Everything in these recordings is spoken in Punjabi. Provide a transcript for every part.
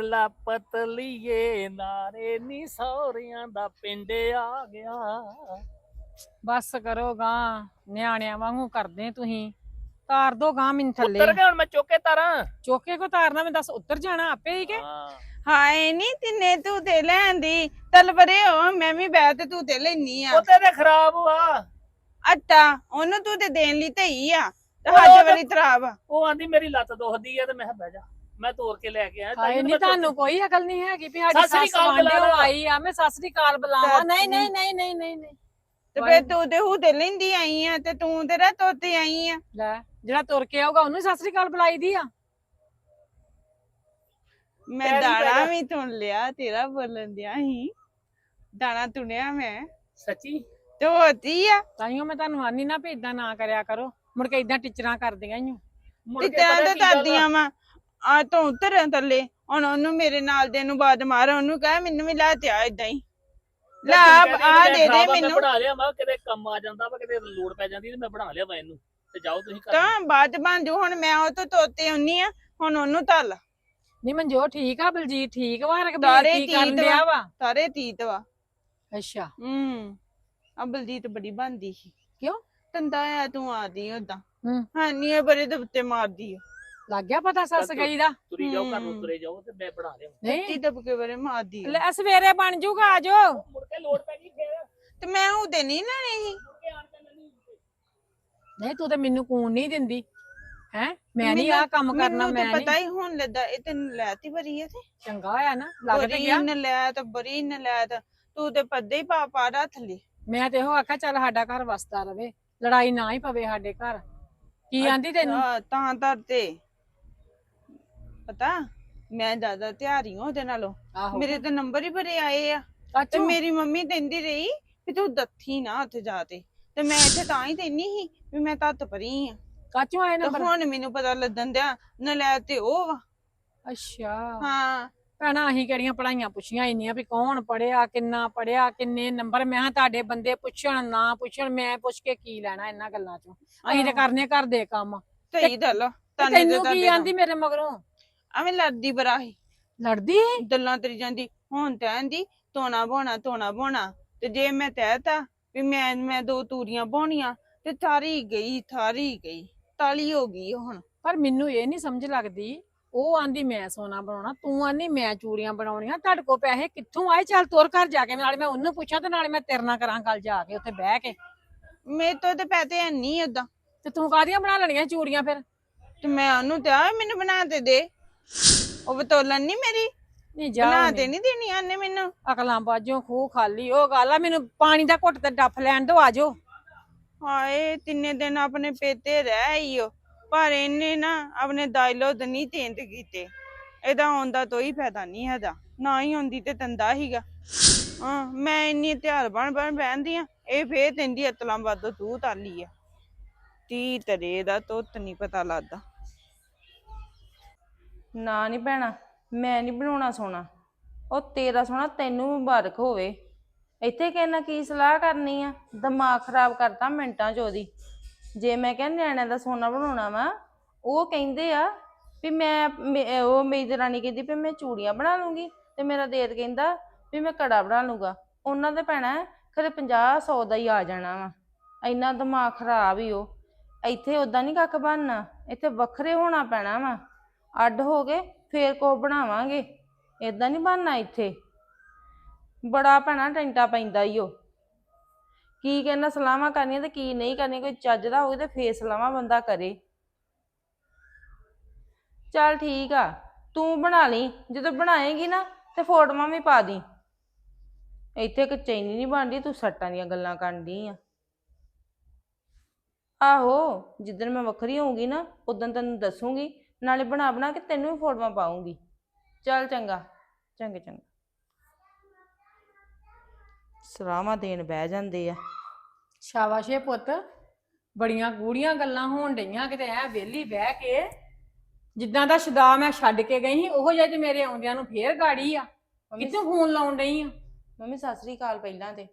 ਲਾ ਪਤਲੀਏ ਨਾਰੇ ਨੀ ਸੌਰਿਆਂ ਦਾ ਪਿੰਡ ਆ ਗਿਆ। ਬਸ ਕਰੋ ਗਾਂ ਨਿਆਣਿਆਂ ਵਾਂਗੂ ਕਰਦੇ ਤੁਸੀਂ। ਤਾਰ ਦੋ ਗਾਂ ਮੈਨੂੰ ਥੱਲੇ। ਉੱਤਰ ਗਿਆ ਹੁਣ ਮੈਂ ਚੁੱਕੇ ਤਾਰਾਂ ਚੋਕੇ ਕੋ ਤਾਰਨਾ ਮੈਂ ਦੱਸ ਉੱਤਰ ਜਾਣਾ ਆਪੇ ਹੀ ਕਿ? ਹਾਂ। ਹਾਏ ਨੀ ਤਿੰਨੇ ਤੂੰ ਤੇ ਲੈਂਦੀ ਤਲ ਬਰੇ ਹੋ ਮੈਂ ਵੀ ਬੈ ਤੇ ਤੂੰ ਤੇ ਲੈਣੀ ਆ। ਉੱਤੇ ਤੇ ਖਰਾਬ ਵਾ ਆਟਾ ਉਹਨੂੰ ਤੂੰ ਤੇ ਦੇਣ ਲਈ ਧਈ ਆ ਤੇ ਉਹ ਤਾਂ- ਵਾਲੀ ਖਰਾਬ ਆ। ਉਹ ਆਂਦੀ ਮੇਰੀ ਲੱਤ ਦੁਖਦੀ ਆ ਤੇ ਮੈਂ ਕਿਹਾ ਬਹਿ ਜਾ। ਮੈਂ ਤੋੜ ਕੇ ਲੈ ਕੇ ਆਇਆ ਤਾਂ ਹਾਏ ਨਹੀਂ ਤੁਹਾਨੂੰ ਕੋਈ ਅਕਲ ਨਹੀਂ ਹੈਗੀ ਵੀ ਸਾਡੀ ਸੱਸ ਅਕਾਲ ਵਾਂਡੇ ਬੁਲਾ ਲਾ। ਆਈ ਆ ਮੈਂ ਸਤਿ ਸ੍ਰੀ ਅਕਾਲ ਬੁਲਾਵਾਂ। ਨਹੀਂ ਨਹੀਂ ਨਹੀਂ ਨਹੀਂ ਨਹੀਂ ਨਹੀਂ। ਤੇ ਫੇਰ ਤੂੰ ਤੇ ਹੂ ਤੇ ਲੈਂਦੀ ਆਈ ਆ ਤੇ ਤੂੰ ਤੇਰਾ ਤੋਤੇ ਆਈ ਆ। ਲੈ ਜਿਹੜਾ ਤੁਰ ਕੇ ਆਊਗਾ ਉਹਨੂੰ ਹੀ ਸਤਿ ਸ੍ਰੀ ਅਕਾਲ ਬੁਲਾਈ ਦੀ ਆ। ਮੈਂ ਦਾਣਾ। ਵੀ ਤੁਣ ਲਿਆ ਤੇਰਾ ਬੋਲਣ ਦਿਆ ਹੀ ਦਾਣਾ ਤੁਣਿਆ ਮੈਂ। ਸੱਚੀ? ਤੇ ਹੋਤੀ ਆ? ਤਾਈਓ ਮੈਂ ਤੁਹਾਨੂੰ ਆਨੀ ਨਾ ਵੀ ਇਦਾਂ ਨਾ ਕਰਿਆ ਕਰੋ। ਮੁੜ ਕੇ ਇਦਾਂ ਟੀਚਰਾਂ ਕਰਦੀਆਂ। ਮੁੜ ਤੇ ਤਾਂ? ਦਾਦੀਆਂ ਵਾ। ਆ ਤੂੰ ਉਤਰ ਥੱਲੇ। ਹੁਣ ਉਹਨੂੰ ਮੇਰੇ ਨਾਲ ਦੇ ਨੂੰ ਬਾਦ ਮਾਰ ਉਹਨੂੰ ਕਹਿ ਮੈਨੂੰ ਵੀ ਲੈ ਤੇ ਆ ਇਦਾਂ ਹੀ। ਲੈ ਆ ਦੇ ਦੇ ਮੈਨੂੰ। ਬਣਾ ਲਿਆ ਮੈਂ ਕਿਤੇ ਕੰਮ ਆ ਜਾਂਦਾ ਵਾ ਕਿਤੇ ਲੋੜ ਪੈ ਜਾਂਦੀ ਤੇ ਮੈਂ ਬਣਾ ਲਿਆ ਵਾ ਇਹਨੂੰ। ਤੇ ਜਾਓ ਤੁਸੀਂ ਘਰ। ਤਾਂ ਬਾਅਦ ਬਣ ਜੂ ਹੁਣ ਮੈਂ ਉਹ ਤੋਂ ਤੋਤੇ ਆਉਣੀ ਆ ਹੁਣ ਉਹਨੂੰ ਤਲ ਨਹੀਂ ਮਨਜੋ ਠੀਕ ਆ ਬਲਜੀਤ ਠੀਕ ਵਾ ਰਕਬੀਰ ਸਾਰੇ ਕੀ ਕਰਨ ਡਿਆ ਵਾ? ਸਾਰੇ ਤੀਤ ਵਾ। ਅੱਛਾ। ਹੂੰ ਆ ਬਲਜੀਤ ਬੜੀ ਬੰਦੀ ਸੀ। ਕਿਉਂ? ਤੰਦਾ ਆ ਤੂੰ ਆਦੀ ਉਦਾਂ ਹੂੰ। ਨਹੀਂ ਇਹ ਬੜੇ ਦਬਤੇ ਮਾਰਦੀ ਆ। ਲੱਗ ਗਿਆ ਪਤਾ ਸੱਸ ਗਈ ਦਾ? ਤੁਰੀ ਜਾਓ ਘਰ ਨੂੰ ਹੂੰ। ਤੁਰੇ ਜਾਓ ਤੇ ਮੈਂ ਬਣਾ ਲਿਆ ਤੀ ਨਹੀਂ ਦਬਕੇ ਬੜੇ ਮਾਰਦੀ ਆ ਲੈ ਸਵੇਰੇ ਬਣ ਜੂਗਾ ਆਜੋ ਮੁੜ ਕੇ ਲੋੜ ਪੈ ਗਈ ਫੇਰ। ਤੇ ਮੈਂ ਉਹਦੇ ਨਹੀਂ ਲੈਣੀ ਸੀ। ਮੁੜ ਕੇ ਆਣ ਕੇ ਲੈਣੀ ਨਹੀਂ ਤੂੰ ਤੇ ਮੈਨੂੰ ਕੂਣ ਨਹੀਂ ਦਿੰਦੀ। ਹੈ? ਮੈਂ ਨਹੀਂ ਆ ਕੰਮ ਕਰਨਾ ਮੈਂ ਤੇ ਨਹੀਂ। ਪਤਾ ਹੀ ਹੁਣ ਲੱਦਾ ਇਹ ਤੈਨੂੰ ਲੈਤੀ ਬਰੀ ਆ ਤੇ। ਚੰਗਾ ਹੋਇਆ ਨਾ ਲੱਗ ਤੇ ਬਰੀ ਗਿਆ ਨ ਲੈ ਤੇ ਬਰੀ ਨ ਲੈ ਤੇ ਤੂੰ ਤੇ ਪੱਦੇ ਹੀ ਪਾ ਪਾ ਰੱਥ ਲਈ। ਮੈਂ ਤੇ ਇਹੋ ਆਖਿਆ ਚੱਲ ਸਾਡਾ ਘਰ ਵਸਦਾ ਰਵੇ। ਲੜਾਈ ਨਾ ਹੀ ਪਵੇ ਸਾਡੇ ਘਰ। ਕੀ ਆਂਦੀ ਤੈਨੂੰ? ਹਾਂ, ਤਾਂ ਧਰਤੇ। ਪਤਾ? ਮੈਂ ਜ਼ਿਆਦਾ ਤਿਆਰੀ ਹਾਂ ਉਹਦੇ ਨਾਲੋਂ। ਆਹੋ। ਮੇਰੇ ਤੇ ਨੰਬਰ ਹੀ ਬੜੇ ਆਏ ਆ। ਤੇ ਮੇਰੀ ਮੰਮੀ ਕਹਿੰਦੀ ਰਹੀ ਵੀ ਤੂੰ ਦੱਥੀ ਨਾ ਉੱਥੇ ਜਾ ਤੇ ਤੇ ਮੈਂ ਇੱਥੇ ਤਾਂ ਹੀ ਤੈਨੀ ਸੀ ਵੀ ਮੈਂ ਤੱਤ ਪਰੀ ਆ ਕਾਚੂ ਆਏ ਤੇ ਨੰਬਰ? ਹੁਣ ਮੈਨੂੰ ਪਤਾ ਲੱਗਣ ਦਿਆ ਨਾ ਲੈ ਤੇ ਉਹ ਵਾ। ਅੱਛਾ। ਹਾਂ। ਭੈਣਾ ਅਸੀਂ ਕਿਹੜੀਆਂ ਪੜਾਈਆਂ ਪੁੱਛੀਆਂ ਇੰਨੀਆਂ ਵੀ ਕੌਣ ਪੜਿਆ ਕਿੰਨਾ ਪੜਿਆ ਕਿੰਨੇ ਨੰਬਰ? ਮੈਂ ਕਿਹਾ ਤੁਹਾਡੇ ਬੰਦੇ ਪੁੱਛਣ ਨਾ ਪੁੱਛਣ ਮੈਂ ਪੁੱਛ ਕੇ ਕੀ ਲੈਣਾ ਇਹਨਾਂ ਗੱਲਾਂ ਚੋਂ? ਅਸੀਂ ਤੇ ਕਰਨੇ ਘਰ ਦੇ ਕੰਮ। ਸਹੀ ਗੱਲ ਆ। ਤੇ ਤਾਨੇ ਕੀ ਆਂਦੀ ਮੇਰੇ ਮਗਰੋਂ? ਐਵੇਂ ਲੜਦੀ ਬਰਾ ਸੀ। ਲੜਦੀ? ਗੱਲਾਂ ਤੇਰੀ ਜਾਂਦੀ ਹੁਣ ਤੇ ਆਂਦੀ ਤੋਣਾ ਬੋਣਾ ਤੋਣਾ ਬੋਣਾ ਤੇ ਜੇ ਮੈਂ ਕਹਿਤਾ ਵੀ ਮੈਂ ਮੈਂ ਦੋ ਤੂਰੀਆਂ ਬੋਣੀਆਂ ਤੇ ਥਾਰੀ ਗਈ ਥਾਰੀ ਗਈ ਤਾਲੀ ਹੋ ਗਈ ਹੁਣ। ਪਰ ਮੈਨੂੰ ਇਹ ਨਹੀਂ ਸਮਝ ਲੱਗਦੀ ਉਹ ਆਂਦੀ ਮੈਂ ਸੋਨਾ ਬਣਾਉਣਾ ਤੂੰ ਆਂਦੀ ਮੈਂ ਚੂੜੀਆਂ ਬਣਾਉਣੀਆਂ ਤੁਹਾਡੇ ਕੋਲ ਪੈਸੇ ਕਿੱਥੋਂ ਆਏ? ਚੱਲ ਤੁਰ ਘਰ ਜਾ ਕੇ ਨਾਲੇ ਮੈਂ ਉਹਨੂੰ ਪੁੱਛਾਂ ਤੇ ਨਾਲੇ ਮੈਂ ਤੇਰੇ ਨਾਲ ਕਰਾਂ ਗੱਲ ਜਾ ਕੇ ਉੱਥੇ ਬਹਿ ਕੇ। ਮੇਰੇ ਤੋਂ ਤੇ ਪੈਸੇ ਨਹੀਂ ਓਦਾਂ ਤੇ ਤੂੰ ਕਾਹਦੀਆਂ ਬਣਾ ਲੈਣੀਆਂ ਚੂੜੀਆਂ ਫਿਰ? ਤੇ ਮੈਂ ਉਹਨੂੰ ਤੇ ਆ ਮੈਨੂੰ ਬਣਾ ਤੇ ਦੇ। ਉਹ ਬਤੋਲਣ ਨਹੀਂ ਮੇਰੀ? ਨਹੀਂ ਜਾ ਬਣਾ ਤੇ ਨਹੀਂ ਦੇਣੀ ਆਨੇ ਮੈਨੂੰ? ਅਕਲਾਂ ਬਾਜੋਂ ਖੂਹ ਖਾਲੀ ਉਹ ਗੱਲ ਆ ਮੈਨੂੰ ਪਾਣੀ ਦਾ ਘੁੱਟ ਤੇ ਡੱਫ ਲੈਣ ਦੋ ਆਜੋ। ਹਾਏ ਤਿੰਨੇ ਦਿਨ ਆਪਣੇ ਪੇਤੇ ਰਹਿ ਹੀ ਓ। ਪਰ ਇਹਨੇ ਨਾ ਆਪਣੇ ਡਾਇਲੋਗ ਨਹੀਂ ਚੇਂਜ ਕੀਤੇ। ਇਹਦਾ ਆਉਂਦਾ ਕੋਈ ਫਾਇਦਾ ਨਹੀਂ ਹੈਦਾ ਨਾ ਹੀ ਹੁੰਦੀ ਤੇ ਤੰਦਾ ਹੀਗਾ। ਹਾਂ ਮੈਂ ਇੰਨੀ ਤਿਆਰ ਬਣ ਬਣ ਬਹਿੰਦੀ ਆ ਇਹ ਫੇਰ ਤੈਂਦੀ ਅਤਲਾਂ ਵੱਧ ਤੂੰ ਤਾਲੀ ਆ। ਤੀ ਤਰੇ ਦਾ ਤੁੱਤ ਨਹੀਂ ਪਤਾ ਲੱਗਦਾ। ਨਾ ਨਹੀਂ ਭੈਣਾ, ਮੈਂ ਨਹੀਂ ਬਣਾਉਣਾ ਸੋਨਾ ਉਹ ਤੇਰਾ ਸੋਨਾ ਤੈਨੂੰ ਮੁਬਾਰਕ ਹੋਵੇ। ਇੱਥੇ ਕਹਿਣਾ ਕੀ ਸਲਾਹ ਕਰਨੀ ਆ? ਦਿਮਾਗ ਖਰਾਬ ਕਰਤਾ ਮਿੰਟਾਂ ਚ ਉਹਦੀ। ਜੇ ਮੈਂ ਕਿਹਾ ਨਿਆਣਿਆਂ ਦਾ ਸੋਨਾ ਬਣਾਉਣਾ ਵਾ, ਉਹ ਕਹਿੰਦੇ ਆ ਵੀ ਮੈਂ ਮੇ- ਉਹ ਮੇਰੀ ਦਰਾਣੀ ਕਹਿੰਦੀ ਵੀ ਮੈਂ ਚੂੜੀਆਂ ਬਣਾ ਲੂੰਗੀ ਤੇ ਮੇਰਾ ਦੇਰ ਕਹਿੰਦਾ ਵੀ ਮੈਂ ਕੜਾ ਬਣਾ ਲੂੰਗਾ। ਉਹਨਾਂ ਦੇ ਭੈਣਾ ਖਰੇ 50 100 ਦਾ ਹੀ ਆ ਜਾਣਾ ਵਾ। ਇੰਨਾ ਦਿਮਾਗ ਖਰਾਬ ਹੀ ਉਹ। ਇੱਥੇ ਉਦਾਂ ਨਹੀਂ ਕੱਖ ਬਣਨਾ। ਇੱਥੇ ਵੱਖਰੇ ਹੋਣਾ ਪੈਣਾ ਵਾ। ਅੱਡ ਹੋ ਗਏ, ਫੇਰ ਕੋ ਬਣਾਵਾਂਗੇ। ਇਦਾਂ ਨਹੀਂ ਬਣਨਾ ਇੱਥੇ। ਬੜਾ ਭੈਣਾ ਟੈਂਟਾ ਪੈਂਦਾ ਈ ਓ। ਕੀ ਕਹਿੰਦਾ, ਸਲਾਹਾਂ ਕਰਨੀਆਂ ਤੇ ਕੀ ਨਹੀਂ ਕਰਨੀਆਂ, ਕੋਈ ਚੱਜ ਦਾ ਹੋਵੇ ਤੇ ਫੇਰ ਸਲਾਹਾਂ ਬੰਦਾ ਕਰੇ। ਚੱਲ ਠੀਕ ਆ, ਤੂੰ ਬਣਾ ਲਈ, ਜਦੋਂ ਬਣਾਏਗੀ ਨਾ ਤੇ ਫੋਟੋਆਂ ਵੀ ਪਾ ਦੀ। ਇੱਥੇ ਇੱਕ ਚੈਨੀ ਨਹੀਂ ਬਣਦੀ, ਤੂੰ ਸੱਟਾਂ ਦੀਆਂ ਗੱਲਾਂ ਕਰਦੀ ਆ। ਆਹੋ, ਜਿੱਦਣ ਮੈਂ ਵੱਖਰੀ ਹੋਊਗੀ ਨਾ, ਉਦੋਂ ਤੈਨੂੰ ਦੱਸੂਗੀ ਨਾਲੇ ਬਣਾ ਬਣਾ ਕੇ ਤੈਨੂੰ ਵੀ ਫੋਟੋਆਂ ਪਾਉਂਗੀ। ਚੱਲ ਚੰਗਾ ਚੰਗਾ ਚੰਗਾ। ਸਲਾਹਾਂ ਦੇਣ ਬਹਿ ਜਾਂਦੇ ਆ। ਸ਼ਾਬਾਸ਼ੇ ਪੁੱਤ ਬੜੀਆਂ ਗੂੜੀਆਂ ਗੱਲਾਂ ਹੋਣ ਡਈਆਂ ਕਿਤੇ ਐ ਵਿਹਲੀ ਬਹਿ ਕੇ। ਜਿੱਦਾਂ ਦਾ ਸ਼ਦਾ ਮੈਂ ਛੱਡ ਕੇ ਗਈ ਸੀ ਉਹੋ ਜਿਹਾ ਮੇਰੇ ਆਉਂਦਿਆਂ ਨੂੰ ਫੇਰ ਗਾੜੀ ਆ। ਕਿੱਥੋਂ ਫੋਨ ਲਾਉਣ ਡਈ ਆ? ਮੰਮੀ ਸਤਿ ਸ੍ਰੀ ਅਕਾਲ ਪਹਿਲਾਂ ਤੇ।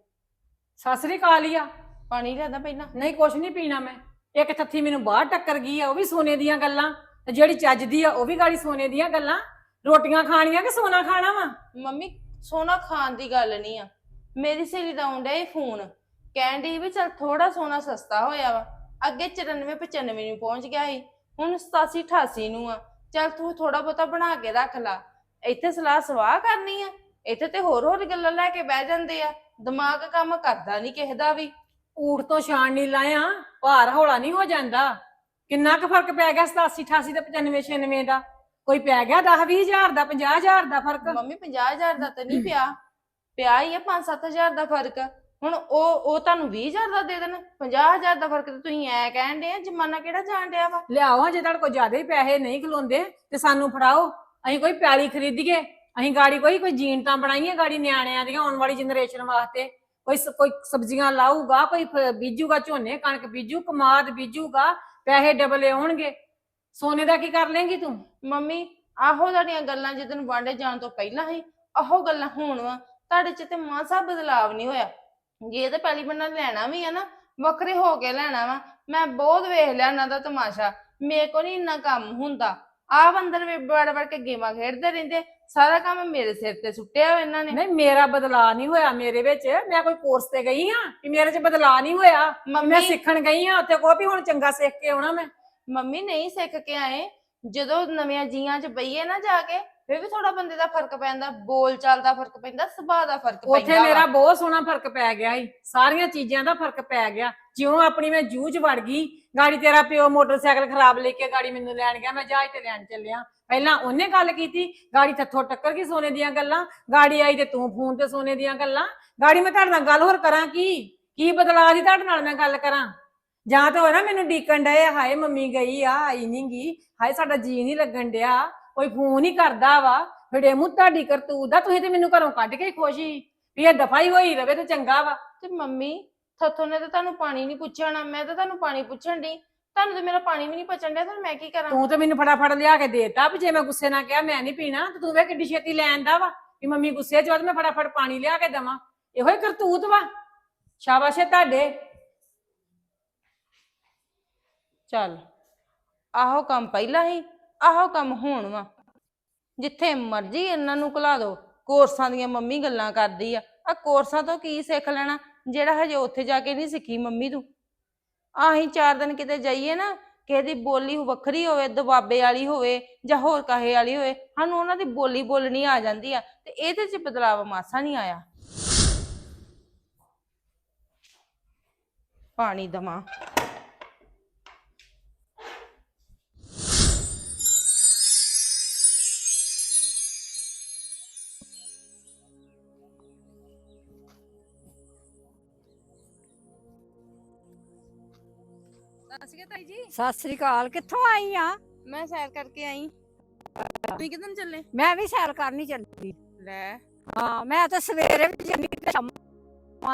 ਸਾਸਰੀ ਕਾਲੀ ਆ। ਪਾਣੀ ਲਿਆਦਾ ਪਹਿਲਾਂ? ਨਹੀਂ ਕੁਛ ਨਹੀਂ ਪੀਣਾ ਮੈਂ। ਇੱਕ ਥੱਥੀ ਮੈਨੂੰ ਬਾਹਰ ਟੱਕਰ ਗਈ ਆ ਉਹ ਵੀ ਸੋਨੇ ਦੀਆਂ ਗੱਲਾਂ। ਤੇ ਜਿਹੜੀ ਚੱਜਦੀ ਆ ਉਹ ਵੀ ਗਾੜੀ ਸੋਨੇ ਦੀਆਂ ਗੱਲਾਂ। ਰੋਟੀਆਂ ਖਾਣੀਆਂ ਕਿ ਸੋਨਾ ਖਾਣਾ ਵਾ? ਮੰਮੀ ਸੋਨਾ ਖਾਣ ਦੀ ਗੱਲ ਨਹੀਂ ਆ। ਮੇਰੀ ਸਹੇਲੀ ਦਾ ਆਉਂਦਾ ਇਹ ਫੋਨ। ਕਹਿਣ ਡਈ ਵੀ ਚਲ ਥੋੜਾ ਸੋਨਾ ਸਸਤਾ ਹੋਇਆ ਵਾ। ਅੱਗੇ 94 95 ਨੂੰ ਪਹੁੰਚ ਗਿਆ ਸੀ। ਹੁਣ 87 88 ਨੂੰ ਆ। ਚਲ ਤੂੰ ਥੋੜਾ ਬਹੁਤਾ ਬਣਾ ਕੇ ਰੱਖ ਲਾ। ਇੱਥੇ ਸਲਾਹ ਸਵਾਹ ਕਰਨੀ ਆ। ਇੱਥੇ ਤੇ ਹੋਰ ਹੋਰ ਗੱਲਾਂ ਲੈ ਕੇ ਬਹਿ ਜਾਂਦੇ ਆ। ਦਿਮਾਗ ਕੰਮ ਕਰਦਾ ਨਹੀਂ ਕਿਸੇ ਦਾ ਵੀ। ਊਠ ਤੋਂ ਛਾਣ ਨਹੀਂ ਲਾਇਆ। ਭਾਰ ਹੌਲਾ ਨਹੀਂ ਹੋ ਜਾਂਦਾ। ਕਿੰਨਾ ਕੁ ਫ਼ਰਕ ਪੈ ਗਿਆ 87 88 ਤੇ 95 96 ਦਾ? ਕੋਈ ਪੈ ਗਿਆ 10 20 ਹਜ਼ਾਰ ਦਾ 50 ਹਜ਼ਾਰ ਦਾ ਫ਼ਰਕ? ਮੰਮੀ 50000 ਦਾ ਤਾਂ ਨਹੀਂ ਪਿਆ। ਪਿਆ ਹੀ ਆ 5-7000 ਦਾ ਫ਼ਰਕ। ਹੁਣ ਉਹ ਉਹ ਤੁਹਾਨੂੰ 20000 ਦਾ ਦੇ ਦੇਣ। 50000 ਦਾ ਫ਼ਰਕ ਤੇ ਤੁਸੀਂ ਐ ਕਹਿਣ ਦੇ ਆ ਜਮਾਨਾ ਕਿਹੜਾ ਜਾਣ ਡਿਆ ਵਾ? ਲਿਆਓ ਜੇ ਤੁਹਾਡੇ ਕੋਲ ਜ਼ਿਆਦਾ ਹੀ ਪੈਸੇ ਨਹੀਂ ਖਲੋਂਦੇ ਤੇ ਸਾਨੂੰ ਫੜਾਓ। ਅਸੀਂ ਕੋਈ ਪਿਆਲੀ ਖਰੀਦੀਏ ਅਸੀਂ ਗਾੜੀ ਕੋਈ ਕੋਈ ਜੀਨਤਾਂ ਬਣਾਈਏ ਗਾੜੀ ਨਿਆਣਿਆਂ ਦੀਆਂ ਆਉਣ ਵਾਲੀ ਜਨਰੇਸ਼ਨ ਵਾਸਤੇ। ਕੋਈ ਕੋਈ ਸਬਜ਼ੀਆਂ ਲਾਊਗਾ ਕੋਈ ਬੀਜੂਗਾ ਝੋਨੇ ਕਣਕ ਬੀਜੂ ਕਮਾਦ ਬੀਜੂਗਾ ਪੈਸੇ ਡਬਲ ਆਉਣਗੇ ਸੋਨੇ ਦਾ ਕੀ ਕਰ ਲੇਂਗੀ ਤੂੰ? ਮੰਮੀ, ਆਹੋ ਤੁਹਾਡੀਆਂ ਗੱਲਾਂ ਜਿੱਦਨ ਵਾਂਡੇ ਜਾਣ ਤੋਂ ਪਹਿਲਾਂ ਹੀ, ਆਹੋ ਗੱਲਾਂ ਹੋਣ ਵਾ। ਤੁਹਾਡੇ ਚ ਤੇ ਮਾਸਾ ਬਦਲਾਵ ਨਹੀਂ ਹੋਇਆ। ਜੇ ਤੇ ਪਹਿਲੀ ਬੰਨਾ ਲੈਣਾ ਵੀ ਆ ਨਾ, ਵੱਖਰੇ ਹੋ ਕੇ ਲੈਣਾ ਵਾ। ਮੈਂ ਬਹੁਤ ਵੇਖ ਲਿਆ ਉਹਨਾਂ ਦਾ ਤਮਾਸ਼ਾ। ਮੇਰੇ ਕੋ ਨਹੀਂ ਇੰਨਾ ਕੰਮ ਹੁੰਦਾ। ਆਪ ਅੰਦਰ ਵੀ ਬੜ ਬੜ ਕੇ ਗੇਮਾਂ ਖੇਡਦੇ ਰਹਿੰਦੇ। ਸਾਰਾ ਕੰਮ ਮੇਰੇ ਸਿਰ ਤੇ ਸੁੱਟਿਆ ਹੋਇਆ ਇਹਨਾਂ ਨੇ। ਨਹੀਂ ਮੇਰਾ ਬਦਲਾਅ ਨਹੀਂ ਹੋਇਆ ਮੇਰੇ ਵਿੱਚ। ਮੈਂ ਕੋਈ ਕੋਰਸ ਤੇ ਗਈ ਹਾਂ ਕਿ ਮੇਰੇ 'ਚ ਬਦਲਾਅ ਨਹੀਂ ਹੋਇਆ ਮੈਂ ਮੰਮੀ ਸਿੱਖਣ ਗਈ ਹਾਂ ਉੱਥੇ ਕੋ ਵੀ ਹੁਣ ਚੰਗਾ ਸਿੱਖ ਕੇ ਆਉਣਾ ਮੈਂ। ਮੰਮੀ ਨਹੀਂ ਸਿੱਖ ਕੇ ਆਏ। ਜਦੋਂ ਨਵੀਆਂ ਜੀਆਂ ਚ ਬਈਏ ਨਾ ਜਾ ਕੇ ਫਿਰ ਵੀ ਥੋੜਾ ਬੰਦੇ ਦਾ ਫ਼ਰਕ ਪੈਂਦਾ ਬੋਲ ਚਾਲ ਦਾ ਫ਼ਰਕ ਪੈਂਦਾ ਸੁਭਾਅ ਦਾ ਫ਼ਰਕ ਪੈਂਦਾ ਉੱਥੇ। ਮੇਰਾ ਬਹੁਤ ਸੋਹਣਾ ਫ਼ਰਕ ਪੈ ਗਿਆ ਈ ਸਾਰੀਆਂ ਚੀਜ਼ਾਂ ਦਾ ਫ਼ਰਕ ਪੈ ਗਿਆ। ਜਿਉਂ ਆਪਣੀ ਮੈਂ ਜੂਝ ਵੜ ਗਈ ਗਾੜੀ ਤੇਰਾ ਪਿਓ ਮੋਟਰਸਾਈਕਲ ਖਰਾਬ ਲੈ ਕੇ ਗਾੜੀ ਮੈਨੂੰ ਲੈਣ ਗਿਆ ਮੈਂ ਜਹਾਜ਼ ਤੇ ਲੈਣ ਚੱਲਿਆ। ਪਹਿਲਾਂ ਉਹਨੇ ਗੱਲ ਕੀਤੀ ਗਾੜੀ ਥੱਥੋਂ ਟੱਕਰ ਗਈ ਸੋਨੇ ਦੀਆਂ ਗੱਲਾਂ ਗਾੜੀ ਆਈ ਤੇ ਤੂੰ ਫੋਨ ਤੇ ਸੋਨੇ ਦੀਆਂ ਗੱਲਾਂ। ਗਾੜੀ ਮੈਂ ਤੁਹਾਡੇ ਨਾਲ ਗੱਲ ਹੋਰ ਕਰਾਂ ਕੀ? ਕੀ ਬਦਲਾ ਦੀ ਤੁਹਾਡੇ ਨਾਲ ਮੈਂ ਗੱਲ ਕਰਾਂ? ਜਾਂ ਤਾਂ ਹੋਇਆ ਨਾ ਮੈਨੂੰ ਡੀਕਣ ਡਏ ਹਾਏ ਮੰਮੀ ਗਈ ਆ ਆਈ ਨੀ ਗੀ ਹਾਏ ਸਾਡਾ ਜੀ ਨਹੀਂ ਲੱਗਣ ਡਿਆ। ਕੋਈ ਫੋਨ ਹੀ ਕਰਦਾ ਵਾ ਫੜੇ ਮੂੰਹ ਤੁਹਾਡੀ ਕਰਤੂਤ ਦਾ ਤੁਸੀਂ ਤੇ ਮੈਨੂੰ ਘਰੋਂ ਕੱਢ ਕੇ ਖੁਸ਼ੀ ਵੀ ਇਹ ਦਫਾ ਹੀ ਹੋਈ ਰਵੇ ਤੇ ਚੰਗਾ ਵਾ। ਤੇ ਮੰਮੀ ਥੱਥੋਂ ਨੇ ਤਾਂ ਤੁਹਾਨੂੰ ਪਾਣੀ ਨਹੀਂ ਪੁੱਛਣਾ ਮੈਂ ਤਾਂ ਤੁਹਾਨੂੰ ਪਾਣੀ ਪੁੱਛਣ ਦੀ ਤੁਹਾਨੂੰ ਤੇ ਮੇਰਾ ਪਾਣੀ ਵੀ ਨਹੀਂ ਪਚਣ ਡਿਆ ਤਾਂ ਮੈਂ ਕੀ ਕਰਾਂ? ਤੂੰ ਤੇ ਮੈਨੂੰ ਫਟਾਫਟ ਲਿਆ ਕੇ ਦੇਤਾ ਵੀ ਜੇ ਮੈਂ ਗੁੱਸੇ ਨਾਲ ਕਿਹਾ ਮੈਂ ਨਹੀਂ ਪੀਣਾ ਤੇ ਤੂੰ ਵੇ ਕਿੱਡੀ ਛੇਤੀ ਲੈਣ ਦਾ ਵਾ ਵੀ ਮੰਮੀ ਗੁੱਸੇ ਚ ਵਾ ਤੇ ਮੈਂ ਫਟਾਫਟ ਪਾਣੀ ਲਿਆ ਕੇ ਦਵਾਂ। ਇਹੋ ਹੀ ਕਰਤੂਤ ਵਾ। ਸ਼ਾਬਾਸ਼ ਏ ਤੁਹਾਡੇ। ਚੱਲ ਆਹੋ ਕੰਮ ਪਹਿਲਾਂ ਹੀ ਆਹੋ ਕੰਮ ਹੋਣ ਵਾ। ਜਿੱਥੇ ਮਰਜ਼ੀ ਇਹਨਾਂ ਨੂੰ ਘਲਾ ਦੋ, ਕੋਰਸਾਂ ਦੀਆਂ ਮੰਮੀ ਗੱਲਾਂ ਕਰਦੀ ਆ। ਆ ਕੋਰਸਾਂ ਤੋਂ ਕੀ ਸਿੱਖ ਲੈਣਾ? ਜਿਹੜਾ ਹਜੇ ਉੱਥੇ ਜਾ ਕੇ ਨਹੀਂ ਸਿੱਖੀ ਮੰਮੀ ਤੂੰ। ਆਹੀ ਚਾਰ ਦਿਨ ਕਿਤੇ ਜਾਈਏ ਨਾ, ਕਿਸੇ ਦੀ ਬੋਲੀ ਵੱਖਰੀ ਹੋਵੇ, ਦਬਾਬੇ ਵਾਲੀ ਹੋਵੇ ਜਾਂ ਹੋਰ ਕਹੇ ਵਾਲੀ ਹੋਵੇ, ਸਾਨੂੰ ਉਹਨਾਂ ਦੀ ਬੋਲੀ ਬੋਲਣੀ ਆ ਜਾਂਦੀ ਆ ਤੇ ਇਹਦੇ 'ਚ ਬਦਲਾਵ ਮਾਸਾ ਨਹੀਂ ਆਇਆ। ਪਾਣੀ ਦਵਾਂ। ਸਤਿ ਸ੍ਰੀ ਅਕਾਲ ਕਿੱਥੋਂ ਆਈ ਆ? ਮੈਂ ਸੈਰ ਕਰਕੇ ਆਈ। ਤੁਸੀਂ ਕਿਦਨ ਚੱਲੇ? ਮੈਂ ਵੀ ਸੈਰ ਕਰਨੀ ਚੱਲੀ। ਲੈ। ਹਾਂ ਮੈਂ ਤਾਂ ਸਵੇਰੇ ਵੀ ਜਾਂਦੀ ਤੇ ਸ਼ਾਮ